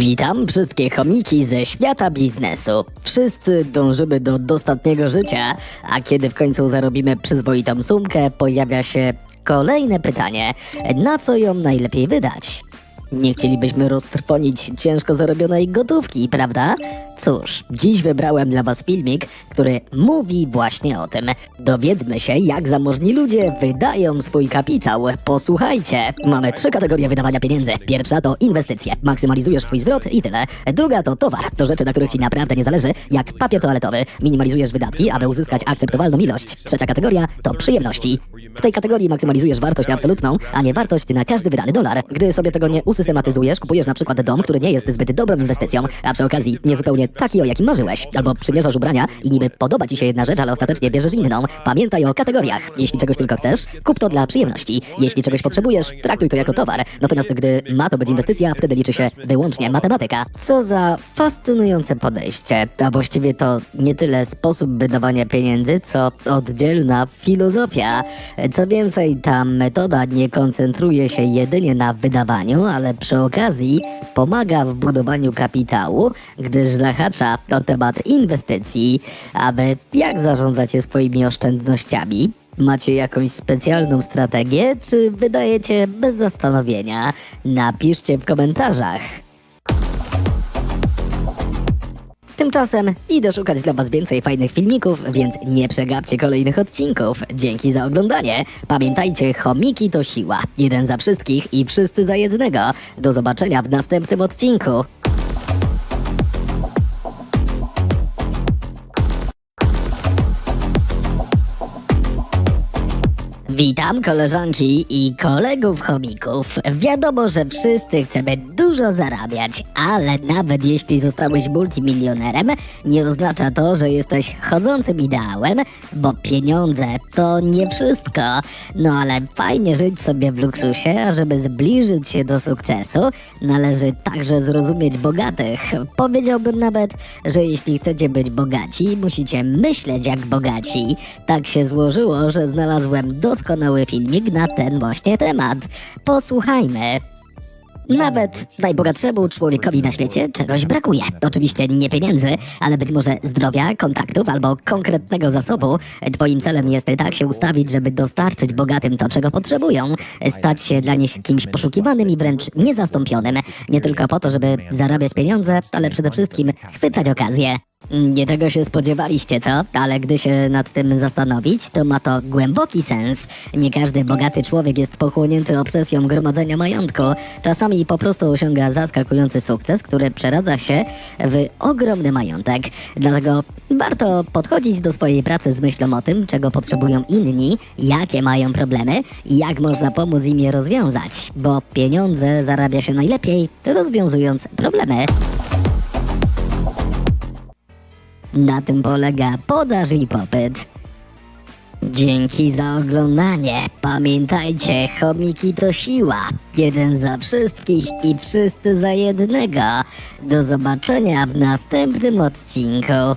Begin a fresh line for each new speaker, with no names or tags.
Witam wszystkie chomiki ze świata biznesu. Wszyscy dążymy do dostatniego życia, a kiedy w końcu zarobimy przyzwoitą sumkę, pojawia się kolejne pytanie: na co ją najlepiej wydać? Nie chcielibyśmy roztrwonić ciężko zarobionej gotówki, prawda? Cóż, dziś wybrałem dla Was filmik, który mówi właśnie o tym. Dowiedzmy się, jak zamożni ludzie wydają swój kapitał. Posłuchajcie. Mamy trzy kategorie wydawania pieniędzy. Pierwsza to inwestycje. Maksymalizujesz swój zwrot i tyle. Druga to towar. To rzeczy, na których Ci naprawdę nie zależy, jak papier toaletowy. Minimalizujesz wydatki, aby uzyskać akceptowalną ilość. Trzecia kategoria to przyjemności. W tej kategorii maksymalizujesz wartość absolutną, a nie wartość na każdy wydany dolar. Gdy sobie tego nie usystematyzujesz, kupujesz na przykład dom, który nie jest zbyt dobrą inwestycją, a przy okazji niezupełnie taki, o jakim marzyłeś. Albo przymierzasz ubrania i niby podoba ci się jedna rzecz, ale ostatecznie bierzesz inną. Pamiętaj o kategoriach. Jeśli czegoś tylko chcesz, kup to dla przyjemności. Jeśli czegoś potrzebujesz, traktuj to jako towar. Natomiast gdy ma to być inwestycja, wtedy liczy się wyłącznie matematyka. Co za fascynujące podejście. A właściwie to nie tyle sposób wydawania pieniędzy, co oddzielna filozofia. Co więcej, ta metoda nie koncentruje się jedynie na wydawaniu, ale przy okazji pomaga w budowaniu kapitału, gdyż zahacza o temat inwestycji, aby jak zarządzacie swoimi oszczędnościami. Macie jakąś specjalną strategię, czy wydajecie bez zastanowienia? Napiszcie w komentarzach. Tymczasem idę szukać dla Was więcej fajnych filmików, więc nie przegapcie kolejnych odcinków. Dzięki za oglądanie. Pamiętajcie, chomiki to siła. Jeden za wszystkich i wszyscy za jednego. Do zobaczenia w następnym odcinku. Witam koleżanki i kolegów chomików. Wiadomo, że wszyscy chcemy dużo zarabiać, ale nawet jeśli zostałeś multimilionerem, nie oznacza to, że jesteś chodzącym ideałem, bo pieniądze to nie wszystko. No ale fajnie żyć sobie w luksusie, a żeby zbliżyć się do sukcesu, należy także zrozumieć bogatych. Powiedziałbym nawet, że jeśli chcecie być bogaci, musicie myśleć jak bogaci. Tak się złożyło, że znalazłem doskonały filmik na ten właśnie temat. Posłuchajmy. Nawet najbogatszemu człowiekowi na świecie czegoś brakuje. Oczywiście nie pieniędzy, ale być może zdrowia, kontaktów albo konkretnego zasobu. Twoim celem jest tak się ustawić, żeby dostarczyć bogatym to, czego potrzebują. Stać się dla nich kimś poszukiwanym i wręcz niezastąpionym. Nie tylko po to, żeby zarabiać pieniądze, ale przede wszystkim chwytać okazję. Nie tego się spodziewaliście, co? Ale gdy się nad tym zastanowić, to ma to głęboki sens. Nie każdy bogaty człowiek jest pochłonięty obsesją gromadzenia majątku. Czasami po prostu osiąga zaskakujący sukces, który przeradza się w ogromny majątek. Dlatego warto podchodzić do swojej pracy z myślą o tym, czego potrzebują inni, jakie mają problemy i jak można pomóc im je rozwiązać. Bo pieniądze zarabia się najlepiej, rozwiązując problemy. Na tym polega podaż i popyt. Dzięki za oglądanie. Pamiętajcie, chomiki to siła. Jeden za wszystkich i wszyscy za jednego. Do zobaczenia w następnym odcinku.